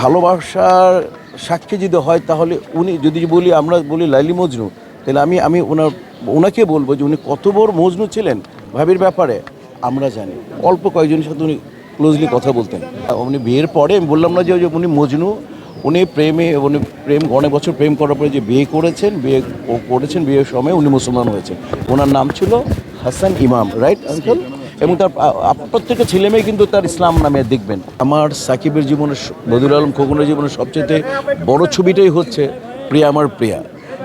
ভালোবাসার সাক্ষী যদি হয় তাহলে উনি, যদি বলি আমরা বলি লাইলি মজনু, তাহলে আমি আমি ওনার, ওনাকে বলব যে উনি কত বড় মজনু ছিলেন, ভাবির ব্যাপারে আমরা জানি। অল্প কয়েকজনের সাথে উনি ক্লোজলি কথা বলতেন। উনি বিয়ের পরে আমি বললাম না যে উনি মজনু, উনি প্রেমে, উনি প্রেম, অনেক বছর প্রেম করার পরে যে বিয়ে করেছেন বিয়ে করেছেন, বিয়ের সময় উনি মুসলমান হয়েছেন। ওনার নাম ছিল হাসান ইমাম রাইট আঙ্কেল এবং তার প্রত্যেকটা ছেলে মেয়ে কিন্তু তার ইসলাম নামে দেখবেন। আমার সাকিবের জীবনে বদুল আলম খোকনের জীবনের সবচেয়ে বড় ছবিটাই হচ্ছে প্রিয়া আমার প্রিয়া।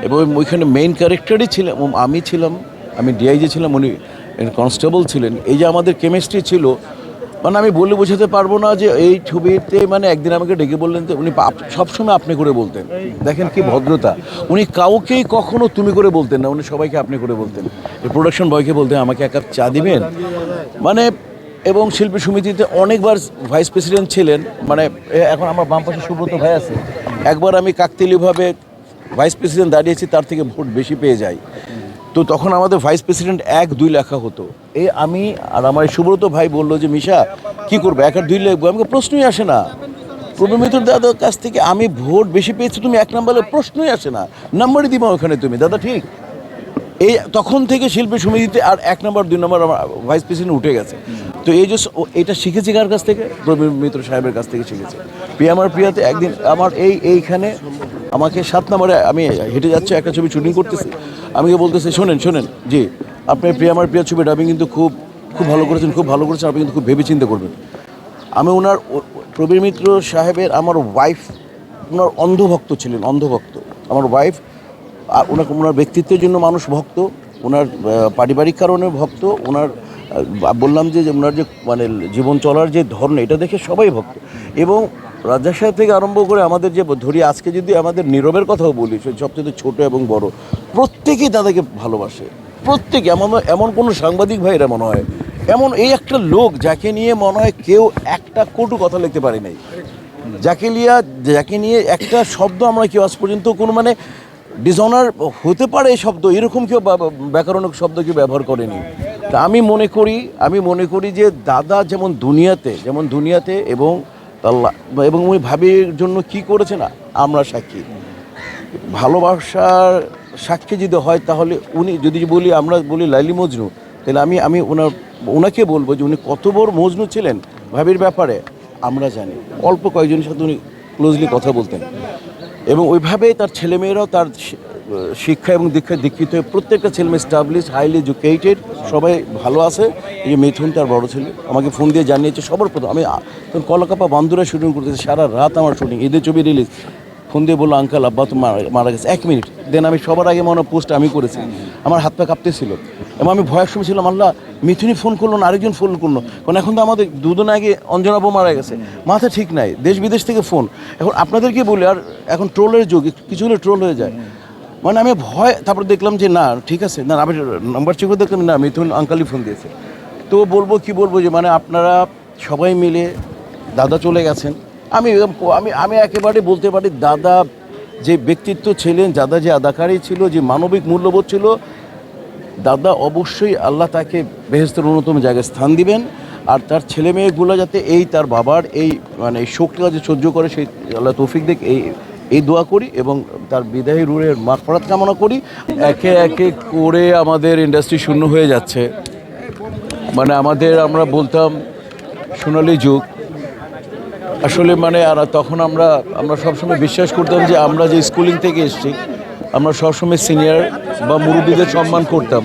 এবং ওইখানে মেইন ক্যারেক্টারই ছিলাম আমি ছিলাম, আমি ডিআইজি ছিলাম, উনি কনস্টেবল ছিলেন। এই যে আমাদের কেমিস্ট্রি ছিল মানে আমি বলে বোঝাতে পারব না যে এই ছবিতে মানে একদিন আমাকে ডেকে বললেন যে উনি সবসময় আপনি করে বলতেন। দেখেন কি ভদ্রতা। উনি কাউকেই কখনো তুমি করে বলতেন না, উনি সবাইকে আপনি করে বলতেন। প্রোডাকশন বয়কে বলতেন, আমাকে এক কাপ চা দিবেন? মানে এবং শিল্পী সমিতিতে অনেকবার ভাইস প্রেসিডেন্ট ছিলেন। মানে এখন আমার বাম পাশে সুব্রত ভাই আছে। একবার আমি কাকতালীয়ভাবে ভাইস প্রেসিডেন্ট দাঁড়িয়েছি, তার থেকে ভোট বেশি পেয়ে যাই। তো তখন আমাদের ভাইস প্রেসিডেন্ট এক, দুই লেখা হতো। এ আমি আর আমার সুব্রত ভাই বলল যে, মিশা, কি করব? এক আর দুই লিখব? আমাকে প্রশ্নই আসে না। প্রবীমিত্র দাদার কাছ থেকে আমি ভোট বেশি পেয়েছি, তুমি এক নাম্বারে প্রশ্নই আসে না। নাম্বারই দিবা ওখানে তুমি, দাদা, ঠিক? এই তখন থেকে শিল্পী সমিতিতে আর এক নম্বর দুই নম্বর আমার ভাইস প্রেসিডেন্ট উঠে গেছে। তো এই যে এটা শিখেছি কার কাছ থেকে? প্রবীণ মিত্র সাহেবের কাছ থেকে শিখেছি। প্রিয়া আমার প্রিয়াতে একদিন আমার এই, এইখানে আমাকে সাত নম্বরে আমি হেঁটে যাচ্ছি, একটা ছবি শুটিং করতেছি। আমাকে বলতেছি, শোনেন শোনেন, জি, আপনি প্রিয়া, আমার প্রিয়া ছবিটা আপনি কিন্তু খুব খুব ভালো করেছেন, খুব ভালো করেছেন, আপনি কিন্তু খুব ভেবে চিন্তা করবেন। আমি ওনার প্রবীর মিত্র সাহেবের আমার ওয়াইফ ওনার অন্ধভক্ত ছিলেন, অন্ধভক্ত। আমার ওয়াইফ আর ওনার ওনার ব্যক্তিত্বের জন্য মানুষ ভক্ত, ওনার পারিবারিক কারণে ভক্ত, ওনার বললাম যে ওনার যে মানে জীবন চলার যে ধরন, এটা দেখে সবাই ভক্ত। এবং রাজা সাহেব থেকে আরম্ভ করে আমাদের যে ধরি আজকে যদি আমাদের নীরবের কথাও বলি, সে সবচেয়ে ছোট এবং বড়, প্রত্যেকেই দাদাকে ভালোবাসে। প্রত্যেকে, এমন এমন কোনো সাংবাদিক ভাইরা মনে হয়, এমন এই একটা লোক যাকে নিয়ে মনে হয় কেউ একটা কটু কথা লিখতে পারে নাই। যাকে লিয়া, যাকে নিয়ে একটা শব্দ আমরা কেউ আজ পর্যন্ত কোনো মানে ডিসঅনার হতে পারে এই শব্দ, এরকম কেউ ব্যাকরণিক শব্দ কেউ ব্যবহার করেনি। তা আমি মনে করি, আমি মনে করি যে দাদা যেমন দুনিয়াতে যেমন দুনিয়াতে এবং আল্লাহ, এবং উনি ভাবির জন্য কি করেছে না আমরা সাক্ষী। ভালোবাসার সাক্ষী যদি হয়, তাহলে উনি যদি বলি, আমরা বলি লাইলি মজনু, তাহলে আমি আমি ওনার, ওনাকে বলব যে উনি কত বড় মজনু ছিলেন ভাবির ব্যাপারে। আমরা জানি। অল্প কয়েকজনের সাথে উনি ক্লোজলি কথা বলতেন। এবং ওইভাবেই তার ছেলেমেয়েরাও তার শিক্ষা এবং দীক্ষায় দীক্ষিত হয়ে প্রত্যেকটা ছেলেমেয়ে স্টাবলিশ হাইলি এডুকেটেড সবাই ভালো আছে। এই যে মিথুন তার বড় ছেলে, আমাকে ফোন দিয়ে জানিয়েছে, সবার প্রথম, আমি তখন কলকাতা বান্দুরা শুটিং করতেছি, সারা রাত আমার শুটিং ঈদের ছবি রিলিজ ফোন দিয়ে বলল আঙ্কাল আব্বা, তো মারা মারা গেছে। এক মিনিট দেন আমি সবার আগে মনে পোস্ট আমি করেছি। আমার হাত পা কাঁপতেছিল। এবং আমি ভয়ের সময় ছিলাম, আল্লাহ মিথুনি ফোন করল না, আরেকজন ফোন করল। কারণ এখন তো আমাদের দুদিন আগে অঞ্জনাবু মারা গেছে। মাথা ঠিক নাই, দেশ বিদেশ থেকে ফোন এখন আপনাদেরকে বলি, আর এখন ট্রোলের যুগ, কিছু হলে ট্রোল হয়ে যায়। মানে আমি ভয়, তারপর দেখলাম যে, না, ঠিক আছে, না, আমি নাম্বার চেক দেখলাম, না, মিথুন আঙ্কালই ফোন দিয়েছে। তো বলব, কি বলব যে মানে আপনারা সবাই মিলে দাদা চলে গেছেন। আমি আমি আমি একেবারে বলতে পারি, দাদা যে ব্যক্তিত্ব ছিলেন, দাদা যে আদাকারী ছিল, যে মানবিক মূল্যবোধ ছিল, দাদা অবশ্যই আল্লাহ তাকে বেহেস্তের অন্যতম জায়গায় স্থান দিবেন। আর তার ছেলে মেয়েগুলো যাতে এই তার বাবার এই মানে শোকটা যে সহ্য করে, সেই আল্লাহ তৌফিক দেখ, এই এই দোয়া করি এবং তার বিদায়ী রুড়ের মাফরাত কামনা করি। একে একে করে আমাদের ইন্ডাস্ট্রি শূন্য হয়ে যাচ্ছে। মানে আমাদের আমরা বলতাম, সোনালি যুগ। আসলে মানে আর তখন আমরা আমরা সবসময় বিশ্বাস করতাম যে আমরা যে স্কুলিং থেকে এসেছি, আমরা সবসময় সিনিয়র বা মুরব্বীদের সম্মান করতাম।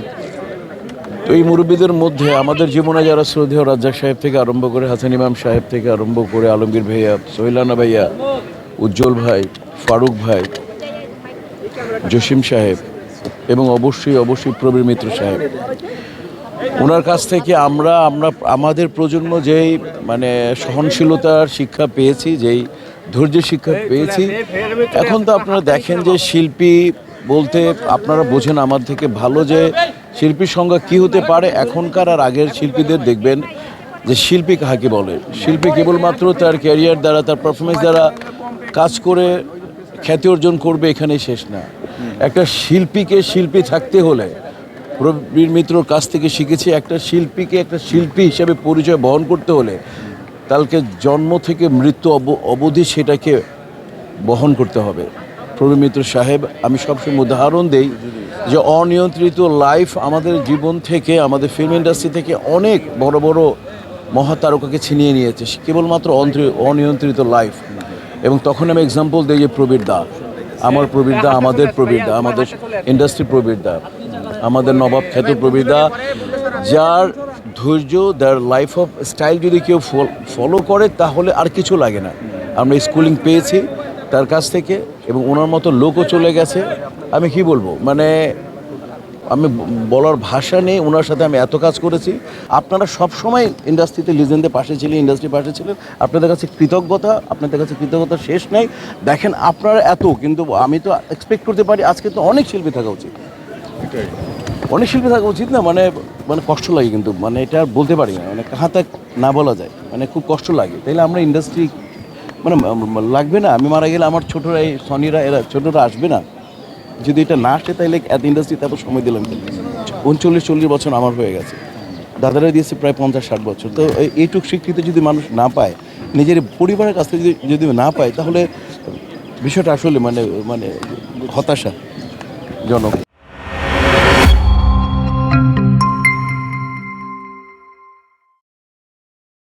তো এই মুরব্বীদের মধ্যে আমাদের জীবনে যারা শ্রদ্ধেয় রাজ্জাক সাহেব থেকে আরম্ভ করে হাসান ইমাম সাহেব থেকে আরম্ভ করে আলমগীর ভাইয়া, সোহেলানা ভাইয়া উজ্জ্বল ভাই, ফারুক ভাই, জসিম সাহেব এবং অবশ্যই অবশ্যই প্রবীর মিত্র সাহেব। ওনার কাছ থেকে আমরা আমরা, আমাদের প্রজন্ম যেই মানে সহনশীলতার শিক্ষা পেয়েছি, যেই ধৈর্যের শিক্ষা পেয়েছি, এখন তো আপনারা দেখেন যে শিল্পী বলতে আপনারা বোঝেন আমার থেকে ভালো যে শিল্পীর সংজ্ঞা কী হতে পারে, এখনকার আর আগের শিল্পীদের দেখবেন যে শিল্পী কাহাকে বলে? শিল্পী কেবলমাত্র তার ক্যারিয়ার দ্বারা, তার পারফরমেন্স দ্বারা কাজ করে খ্যাতি অর্জন করবে এখানেই শেষ না। একটা শিল্পীকে শিল্পী থাকতে হলে প্রবীর মিত্রর কাছ থেকে শিখেছি, একটা শিল্পীকে একটা শিল্পী হিসেবে পরিচয় বহন করতে হলে তালকে জন্ম থেকে মৃত্যু অব- অবধি সেটাকে বহন করতে হবে। প্রবীর মিত্র সাহেব, আমি সবসময় উদাহরণ দেই যে অনিয়ন্ত্রিত লাইফ আমাদের জীবন থেকে, আমাদের ফিল্ম ইন্ডাস্ট্রি থেকে অনেক বড় বড় মহাতারকাকে ছিনিয়ে নিয়েছে। কেবলমাত্র অনিয়ন্ত্রিত লাইফ এবং তখন আমি এক্সাম্পল দিই যে প্রবীর দা। আমার প্রবীর দা, আমাদের প্রবীর দা, আমাদের ইন্ডাস্ট্রি প্রবীর দা, আমাদের নবাব খ্যাত প্রবীর দা, যার ধৈর্য যার লাইফ অফ স্টাইল যদি কেউ ফলো করে, তাহলে আর কিছু লাগে না। আমরা স্কুলিং পেয়েছি তার কাছ থেকে এবং ওনার মতো লোকও চলে গেছে। আমি কি বলব? মানে আমি বলার ভাষা নেই, ওনার সাথে আমি এত কাজ করেছি। আপনারা সব সময় ইন্ডাস্ট্রিতে লিজেন্ডের পাশে ছিলেন ইন্ডাস্ট্রির পাশে ছিলেন। আপনাদের কাছে কৃতজ্ঞতা, আপনাদের কাছে কৃতজ্ঞতা শেষ নেই। দেখেন আপনারা এত, কিন্তু আমি তো এক্সপেক্ট করতে পারি আজকে তো অনেক শিল্পী থাকা উচিত। অনেক শিল্পী থাকা উচিত না মানে মানে কষ্ট লাগে কিন্তু মানে এটা আর বলতে পারি না মানে কাহা তাক না বলা যায় মানে খুব কষ্ট লাগে। তাইলে আমরা ইন্ডাস্ট্রি মানে লাগবে না? আমি মারা গেলে আমার ছোটরা এই সনিরা, এরা, ছোটরা আসবে না? যদি এটা না আসে তাহলে ইন্ডাস্ট্রিতে এত সময় দিলাম? উনচল্লিশ, চল্লিশ বছর আমার হয়ে গেছে। দাদারা দিয়েছে প্রায় পঞ্চাশ, ষাট বছর। তো এইটুক স্বীকৃতি যদি মানুষ না পায়, নিজের পরিবারের কাছ থেকে যদি- যদি না পায়, তাহলে বিষয়টা আসলে মানে মানে হতাশা জনক।